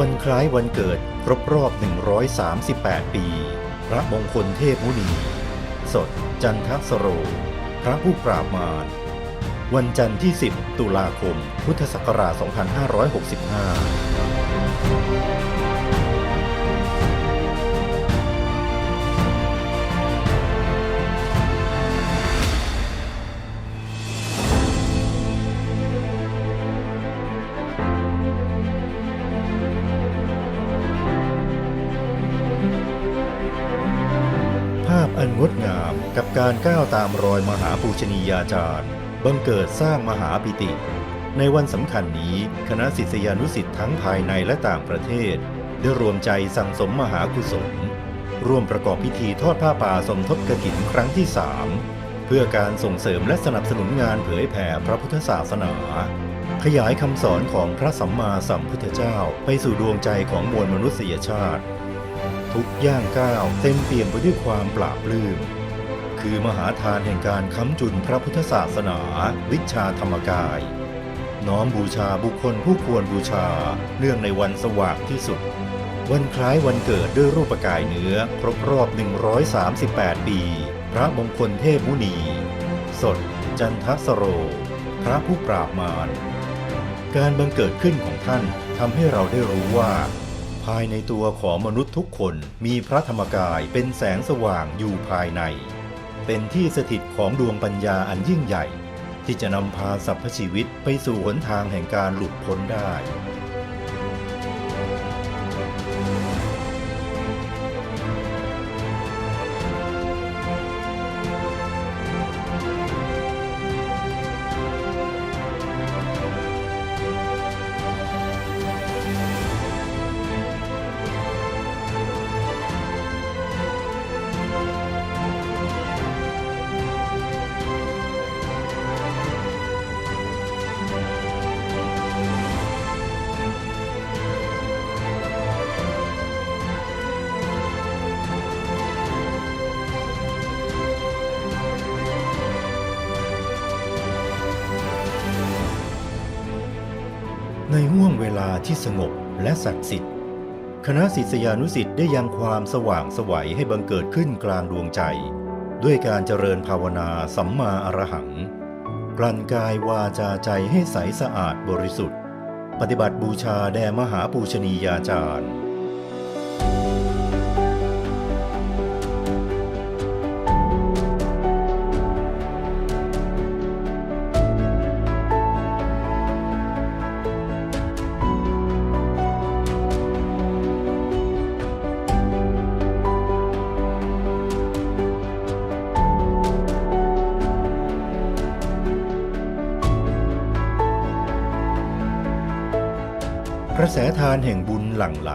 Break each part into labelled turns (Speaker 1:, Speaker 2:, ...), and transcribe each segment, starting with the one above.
Speaker 1: วันคล้ายวันเกิดครบรอบ 138 ปี พระมงคลเทพมุนี สด จันทสโร พระผู้ปราบมาร วันจันทร์ที่ 10 ตุลาคม พุทธศักราช 2565 การก้าวตามรอยมหาปูชนียาจารย์ บังเกิดสร้างมหาปิติ ในวันสำคัญนี้คณะศิษยานุสิ์ทั้งภายในและต่างประเทศ ได้รวมใจสั่งสมมหากุศล ร่วมประกอบพิธีทอดผ้าป่าสมทบกฐินครั้งที่สามเพื่อการส่งเสริมและสนับสนุนงานเผยแผ่พระพุทธศาสนา ขยายคำสอนของพระสัมมาสัมพุทธเจ้าไปสู่ดวงใจของมวลมนุษยชาติ ทุกย่างก้าวเต็มเปี่ยมไปด้วยความปราบปลื้ม คือมหาทานแห่งการค้ำจุนพระพุทธศาสนา วิชาธรรมกาย น้อมบูชาบุคคลผู้ควรบูชาเนื่องในวันสว่างที่สุด วันคล้ายวันเกิดด้วยรูปกายเนื้อ ครบรอบ 138 ปี พระมงคลเทพมุนี สด จันทสโร พระผู้ปราบมาร การบังเกิดขึ้นของท่านทำให้เราได้รู้ว่าภายในตัวของมนุษย์ทุกคนมีพระธรรมกายเป็นแสงสว่างอยู่ภายใน เป็นที่สถิตของดวงปัญญาอันยิ่งใหญ่ ที่จะนำพาสรรพชีวิตไปสู่หนทางแห่งการหลุดพ้นได้ ในห่วงเวลาที่สงบและศักดิ์สิทธิ์ คณะศิษยานุสิ์ได้ยังความสว่างสวัยให้บังเกิดขึ้นกลางดวงใจ ด้วยการเจริญภาวนาสัมมาอรหังกลั่นกายวาจาใจให้ใสสะอาดบริสุทธิ์ ปฏิบัติบูชาแด่มหาปูชนียาจารย์ ระแสทานแห่งบุญหลั่งไหล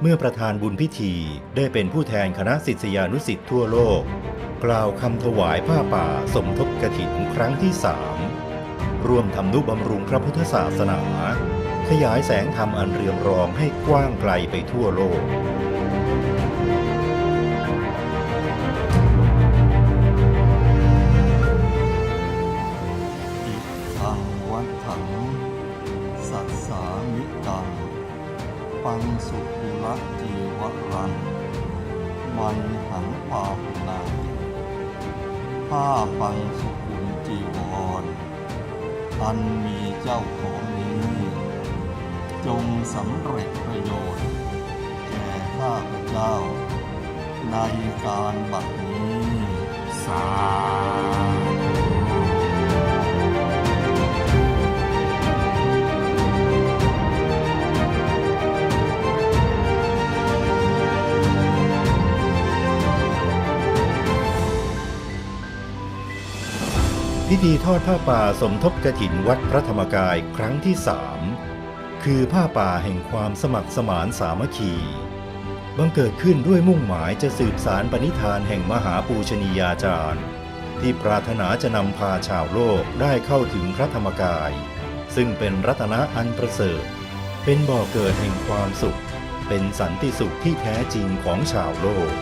Speaker 1: เมื่อประธานบุญพิธีได้เป็นผู้แทนคณะศิษยานุสิษ์ทั่วโลก กล่าวคำถวายผ้าป่าสมทบกถินครั้งที่สามร่วมทำนุบำรุงพระพุทธศาสนา ขยายแสงธรรมอันเรืองรองให้กว้างไกลไปทั่วโลก
Speaker 2: สามิตัง ปังสุกุลจีวรังมันหังปาหุนาผ้าปังสุกุลจีวร อันมีเจ้าของนี้ จงสำเร็จประโยชน์ แก่ข้าพเจ้า ในการบัดนี้สา
Speaker 1: พิธีทอดผ้าป่าสมทบกฐินวัดพระธรรมกายครั้งที่สามคือผ้าป่าแห่งความสมัครสมานสามัคคีบังเกิดขึ้นด้วยมุ่งหมายจะสืบสารปณิธานแห่งมหาปูชนียาจารย์ ที่ปรารถนาจะนำพาชาวโลกได้เข้าถึงพระธรรมกาย ซึ่งเป็นรัตนะอันประเสริฐ เป็นบ่อเกิดแห่งความสุข เป็นสันติสุขที่แท้จริงของชาวโลก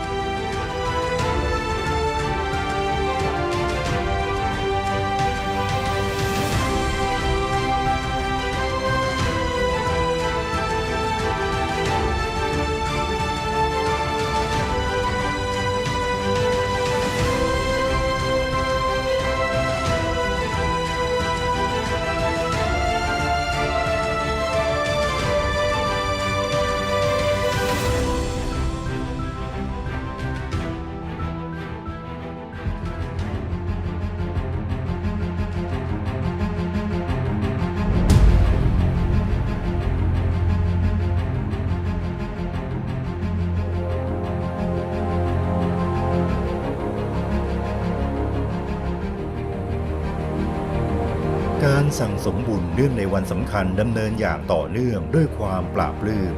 Speaker 1: สั่งสมบุญเนื่องในวันสำคัญดำเนินอย่างต่อเนื่องด้วยความปราบปลื้ม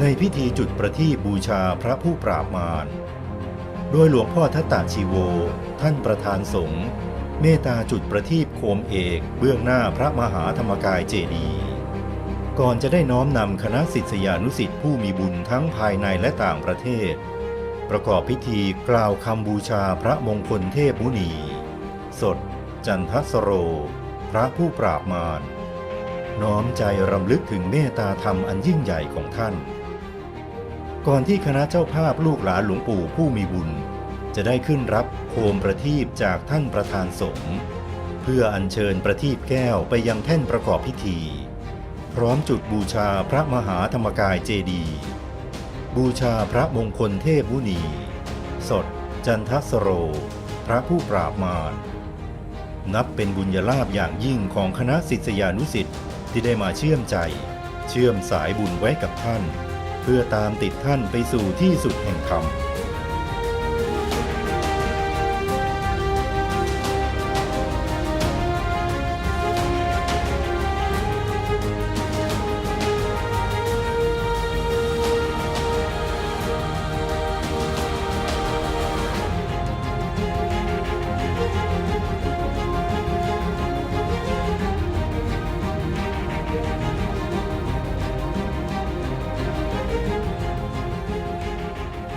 Speaker 1: ในพิธีจุดประทีปบูชาพระผู้ปราบมารโดยหลวงพ่อทัตตาชีโว ท่านประธานสงฆ์เมตตาจุดประทีปโคมเอกเบื้องหน้าพระมหาธรรมกายเจดีย์ก่อนจะได้น้อมนำคณะศิษยานุสิ์ผู้มีบุญทั้งภายในและต่างประเทศ ประกอบพิธีกล่าวคำบูชาพระมงคลเทพมุนี สด จันทสโร ระผู้ปราบมาร น้อมใจรำลึกถึงเมตตาธรรมอันยิ่งใหญ่ของท่าน ก่อนที่คณะเจ้าภาพลูกหลานหลวงปู่ผู้มีบุญ จะได้ขึ้นรับโคมประทีปจากท่านประธานสงฆ์เพื่ออัญเชิญประทีปแก้วไปยังแท่นประกอบพิธี พร้อมจุดบูชาพระมหาธรรมกายเจดีย์บูชาพระมงคลเทพมุนี สด จันทสโร พระผู้ปราบมาร นับเป็นบุญญาลาภอย่างยิ่งของคณะศิษยานุสิตที่ได้มาเชื่อมใจ เชื่อมสายบุญไว้กับท่าน เพื่อตามติดท่านไปสู่ที่สุดแห่งธรรม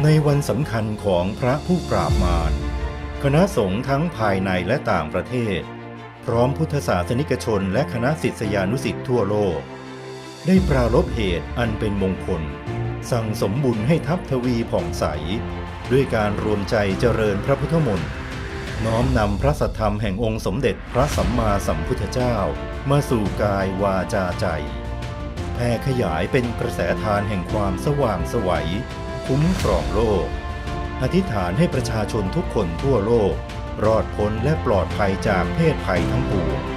Speaker 1: ในวันสำคัญของพระผู้ปราบมารคณะสงฆ์ทั้งภายในและต่างประเทศ พร้อมพุทธศาสนิกชนและคณะศิษยานุสิ์ทั่วโลก ได้ปรารบเหตุอันเป็นมงคล สั่งสมบุญให้ทัพทวีผ่องใส ด้วยการรวมใจเจริญพระพุทธมนต์น้อมนำพระสัทธรรมแห่งองค์สมเด็จพระสัมมาสัมพุทธเจ้า มาสู่กายวาจาใจแผ่ขยายเป็นกระแสทานแห่งความสว่างสวัย คุ้มครองโลก อธิษฐานให้ประชาชนทุกคนทั่วโลก รอดพ้นและปลอดภัยจากเพศภัยทั้งปวง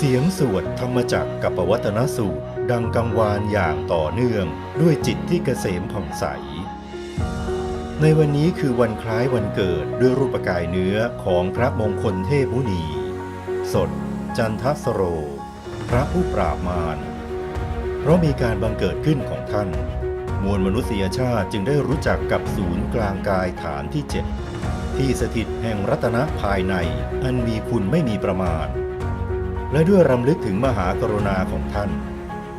Speaker 1: เสียงสวดธรรมจักรกับปวัตนสูตร ดังกังวานอย่างต่อเนื่อง ด้วยจิตที่เกษมผ่องใส ในวันนี้คือวันคล้ายวันเกิดด้วยรูปกายเนื้อของพระมงคลเทพมุนี สด จันทสโร พระผู้ปราบมารเพราะมีการบังเกิดขึ้นของท่าน มวลมนุษยชาติจึงได้รู้จักกับศูนย์กลางกายฐานที่เจ็ดที่สถิตแห่งรัตนะภายในอันมีคุณไม่มีประมาณ และด้วยรำลึกถึงมหากรุณาของท่าน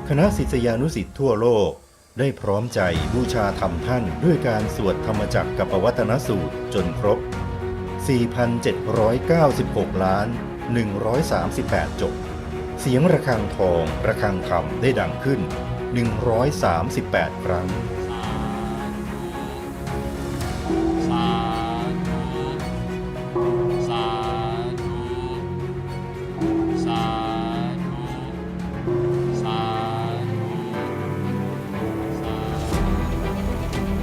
Speaker 1: คณะศิษยานุสิ์ทั่วโลกได้พร้อมใจบูชาธรรมท่านด้วยการสวดธรรมจักรกับปวัตนสูตรจนครบ 4,796 ล้าน 138 จบ เสียงระฆังทองระฆังธรรมได้ดังขึ้น 138 ครั้ง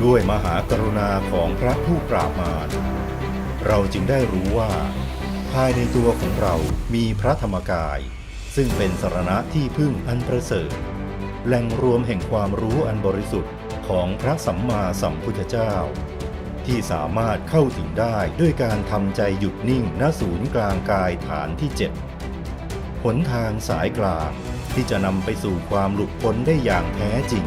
Speaker 1: ด้วยมหากรุณาของพระผู้ปราบมารเราจึงได้รู้ว่า ภายในตัวของเรามีพระธรรมกาย ซึ่งเป็นสารณะที่พึ่งอันประเสริฐแหล่งรวมแห่งความรู้อันบริสุทธิ์ของพระสัมมาสัมพุทธเจ้า ที่สามารถเข้าถึงได้ด้วยการทำใจหยุดนิ่งณศูนย์กลางกายฐานที่เจ็ดหนทางสายกลางที่จะนำไปสู่ความหลุดพ้นได้อย่างแท้จริง